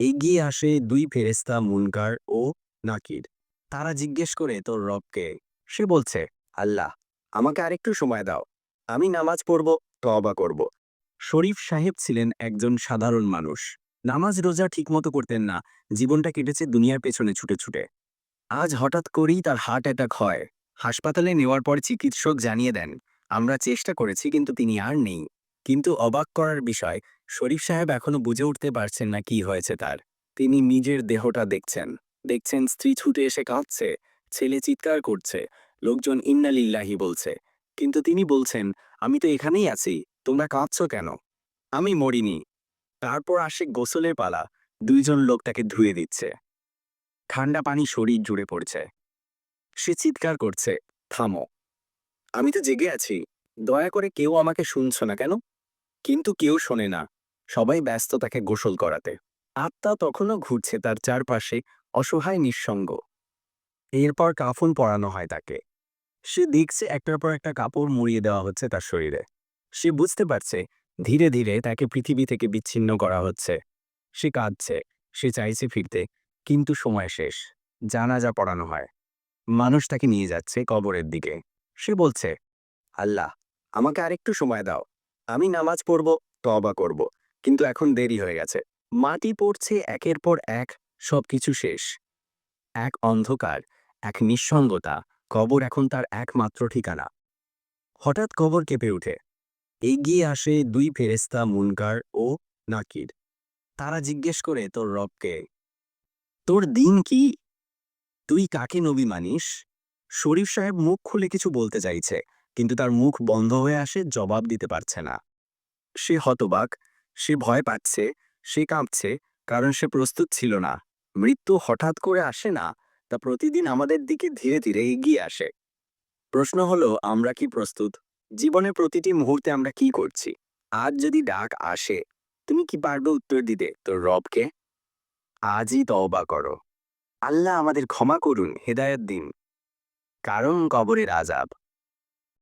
এগিয়ে আসে দুই ফেরেস্তা মুনকার ও নাকির। তারা জিজ্ঞেস করে, তোর রবকে? সে বলছে, আল্লাহ, আমাকে আরেকটু সময় দাও। আমি নামাজ পড়ব তবা করব। শরীফ সাহেব ছিলেন একজন সাধারণ মানুষ। নামাজ রোজা ঠিকমতো করতেন না, জীবনটা কেটেছে দুনিয়ার পেছনে ছুটে ছুটে। আজ হঠাৎ করেই তার হার্ট অ্যাটাক হয়। হাসপাতালে নেওয়ার পর চিকিৎসক জানিয়ে দেন, আমরা চেষ্টা করেছি, কিন্তু তিনি আর নেই। কিন্তু অবাক করার বিষয়, শরীফ সাহেব এখনও বুঝে উঠতে পারছেন না কি হয়েছে তার। তিনি নিজের দেহটা দেখছেন। দেখছেন স্ত্রী ছুটে এসে কাঁদছে, ছেলে চিৎকার করছে, লোকজন ইন্নালিল্লাহি বলছে। কিন্তু তিনি বলছেন, আমি তো এখানেই আছি, তোমরা কাঁদছ কেন? আমি মরিনি। তারপর আসে গোসলের পালা, দুইজন লোক তাকে ধুয়ে দিচ্ছে। ঠান্ডা পানি শরীর জুড়ে পড়ছে। সে চিৎকার করছে, থামো। আমি তো জেগে আছি। দয়া করে কেউ আমাকে শুনছ না কেন? কিন্তু কেউ শোনে না। সবাই ব্যস্ত তাকে গোসল করাতে। আত্মা তখনও ঘুরছে তার চারপাশে অসহায় নিঃসঙ্গ। এরপর কাফন পরানো হয় তাকে। সে দেখছে একটার পর একটা কাপড় মুড়িয়ে দেওয়া হচ্ছে তার শরীরে। সে বুঝতে পারছে, ধীরে ধীরে তাকে পৃথিবী থেকে বিচ্ছিন্ন করা হচ্ছে। সে কাঁদছে, সে চাইছে ফিরতে, কিন্তু সময় শেষ। জানাজা পড়ানো হয়। মানুষ তাকে নিয়ে যাচ্ছে কবরের দিকে। সে বলছে, আল্লাহ, আমাকে আরেকটু সময় দাও। আমি নামাজ পড়ব তবা করব। কিন্তু এখন দেরি হয়ে গেছে। মাটি পড়ছে, একের পর এক, সবকিছু শেষ। এক অন্ধকার, এক নিঃসঙ্গতা, কবর এখন তার একমাত্র ঠিকানা। হঠাৎ কবর কেঁপে উঠে। এগিয়ে আসে দুই ফেরেস্তা মুনকার ও নাকির। তারা জিজ্ঞেস করে, তোর রবকে তোর দিন কি? তুই কাকে নবী মানিস? শরীফ সাহেব মুখ খুলে কিছু বলতে চাইছে। কিন্তু তার মুখ বন্ধ হয়ে আসে, জবাব দিতে পারছে না। সে হতবাক, সে ভয় পাচ্ছে, সে কাঁপছে, কারণ সে প্রস্তুত ছিল না। মৃত্যু হঠাৎ করে আসে না, তা প্রতিদিন আমাদের দিকে ধীরে ধীরে এগিয়ে আসে। প্রশ্ন হলো, আমরা কি প্রস্তুত? জীবনের প্রতিটি মুহূর্তে আমরা কি করছি? আজ যদি ডাক আসে, তুমি কি পারবে উত্তর দিতে? তোর রবকে? আজই তওবা করো। আল্লাহ আমাদের ক্ষমা করুন, হেদায়ত দিন। কারণ কবরের আজাব